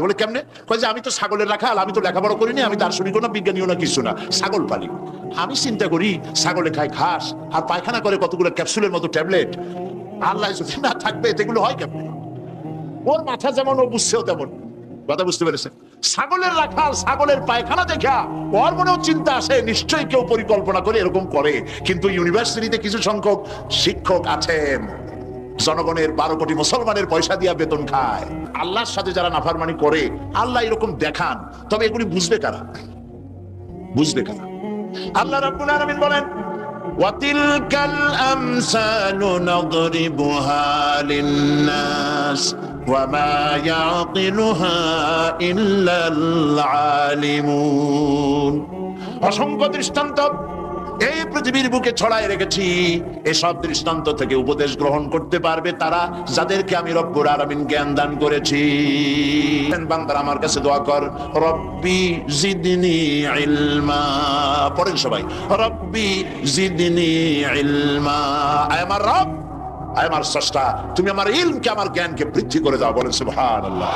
বলে কেমনে? কয় যে আমি তো ছাগলের রাখাল আমি তো লেখাপড়া করিনি, আমি দার্শনিকও না বিজ্ঞানীও না, কিছু না। ছাগল পালি। আমি চিন্তা করি, ছাগলে খায় ঘাস, আর পায়খানা করে কতগুলো ক্যাপসুলের মতো ট্যাবলেট। আল্লাহ যদি না থাকবে, এগুলো হয় কেমনে? ওর মাথা যেমন, ও বুঝছেও তেমন। কথা বুঝতে পেরেছেন? ছাগলের রাখাল ছাগলের পায়খানা দেখা, ওর মনেও চিন্তা আসে, নিশ্চয়ই কেউ পরিকল্পনা করে এরকম করে। কিন্তু ইউনিভার্সিটিতে কিছু সংখ্যক শিক্ষক আছেন। জনগণের বারো কোটি মুসলমানের পয়সা দিয়া বেতন খায় আল্লাহর সাথে যারা নাফারমানি করে আল্লাহ এরকম দেখান তবে এগুলি বুঝবে কারা বুঝবে কারা আল্লাহ রাব্বুল আলামিন বলেন وتلك الأمثال نضربها للناس وما يعقلها إلا العالمون অসংখ্য দৃষ্টান্ত এই পৃথিবীর বুকে ছড়াই রেখেছি, এসব দৃষ্টান্ত থেকে উপদেশ গ্রহণ করতে পারবে তারা যাদেরকে আমি রব্বুর আরামিন জ্ঞান দান করেছি। আমার কাছে দোয়া কর, রব্বি জিদিনি ইলমা। পড়েন সবাই, রব্বি জিদিনি ইলমা। আমার রব। আমার স্রষ্টা, তুমি আমার আমার জ্ঞানকে বৃদ্ধি করে দাও, বলেন সুবহানাল্লাহ।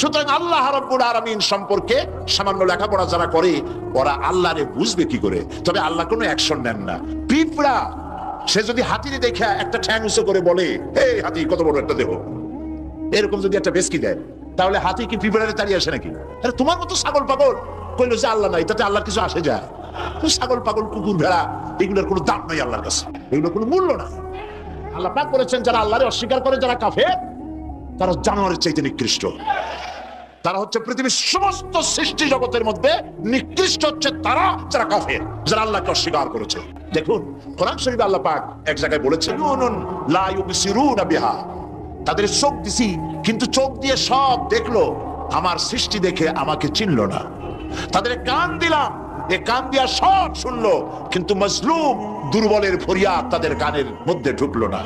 সুতরাং আল্লাহ রাব্বুল আলামিন সম্পর্কে সামান্য লেখাপড়া যারা করে, ওরা বুঝবে কি করে? তবে আল্লাহ কোনো অ্যাকশন নেন না। পিঁপড়া, সে যদি হাতিরে দেখে একটা ঠ্যাং উঁচু করে বলে এই হাতি, কত বড় একটা দেহ। এরকম যদি একটা বেসকি দেয়, তাহলে হাতি কি পিঁপড়ারে তাড়িয়ে আসে নাকি? আরে তোমার মতো ছাগল পাগল। কইলো যে আল্লাহ নাই, তাতে আল্লাহ কিছু আসে যায়। ছাগল, পাগল, কুকুর, ভেড়া, এগুলোর কোনো দাম নাই আল্লাহর কাছে। এগুলোর কোনো মূল্য নাই। আল্লাহ পাক করেছেন যারা আল্লাহরে অস্বীকার করে, যারা কাফের, তারা জানোয়ারের চাইতে নিকৃষ্ট। তারা হচ্ছে পৃথিবীর সমস্ত সৃষ্টি জগতের মধ্যে নিকৃষ্ট হচ্ছে তারা যারা কাফের, যারা আল্লাহকে অস্বীকার করেছে। দেখুন, কোরআন শরীফ আল্লাহ পাক এক জায়গায় বলেছেন বিহা। তাদের চোখ দিছি, কিন্তু চোখ দিয়ে সব দেখল, আমার সৃষ্টি দেখে আমাকে চিনলো না। তাদের কান দিলাম এ কান দিয়া সব শুনলো, কিন্তু মজলুম দুর্বলের ফরিয়াদ তাদের কানের মধ্যে ঢুকলো না।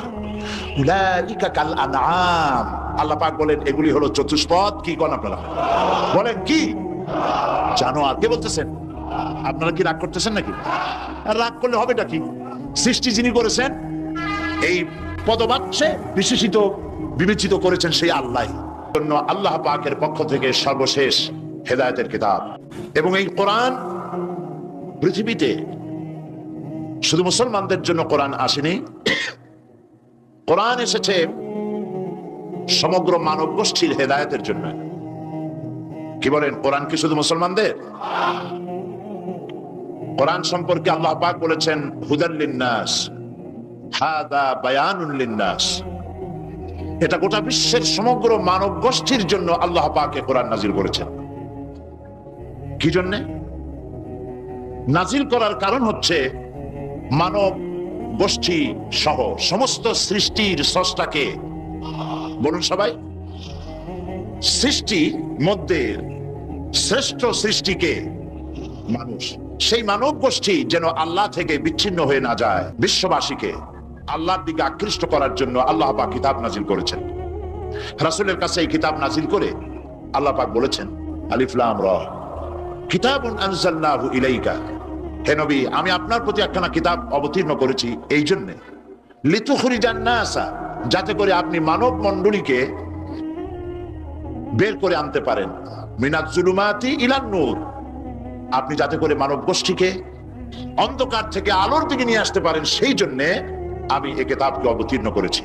উলাইকা কাল আনআম। আল্লাহ পাক বলেন, এগুলি হলো চতুষ্পদ। কি কোন আপনারা? বলেন, কি? জানো আর কে বলতেছেন? আপনারা কি রাগ করতেছেন নাকি? রাগ করলে হবেটা কি? সৃষ্টি যিনি করেছেন, এই পদবাচ্যে বিশেষিত, বিবেচিত করেছেন সেই আল্লাহ। জন্য আল্লাহ পাকের পক্ষ থেকে সর্বশেষ হেদায়েতের কিতাব। এবং এই কোরআন পৃথিবীতে শুধু মুসলমানদের জন্য কোরআন আসেনি। কোরআন এসেছে সমগ্র মানব গোষ্ঠীর হেদায়তের জন্য। কি বলেন, কোরআন কি শুধু মুসলমানদের? কোরআন সম্পর্কে আল্লাহ পাক বলেছেন হুদাল্লিন্নাস হাদা বায়ানুল লিন্নাস। এটা গোটা বিশ্বের সমগ্র মানব গোষ্ঠীর জন্য আল্লাহ পাকে কোরআন নাজিল করেছেন। কি জন্যে? নাজিল করার কারণ হচ্ছে মানব গোষ্ঠী সহ সমস্ত সৃষ্টির স্রষ্টাকে, বলুন সবাই সৃষ্টি মধ্যে শ্রেষ্ঠ সৃষ্টিকে মানুষ, সেই মানব গোষ্ঠী যেন আল্লাহ থেকে বিচ্ছিন্ন হয়ে না যায়, বিশ্ববাসীকে আল্লাহর দিকে আকৃষ্ট করার জন্য আল্লাহ পাক কিতাব নাজিল করেছেন। রাসূলের কাছে এই কিতাব নাজিল করে আল্লাহ পাক বলেছেন আলিফলাম র, কিতাবুন আনজালনাহু ইলাইকা হে নবী, আমি আপনার প্রতি একখানা কিতাব অবতীর্ণ করেছি এই জন্যে। লিতুখরিজান নাসা যাতে করে আপনি মানব মণ্ডলীকে বের করে আনতে পারেন। মিনাত জুলুমাতি ইলান নূর। আপনি যাতে করে মানব গোষ্ঠীকে অন্ধকার থেকে আলোর দিকে নিয়ে আসতে পারেন, সেই জন্যে আমি এ কিতাবকে অবতীর্ণ করেছি।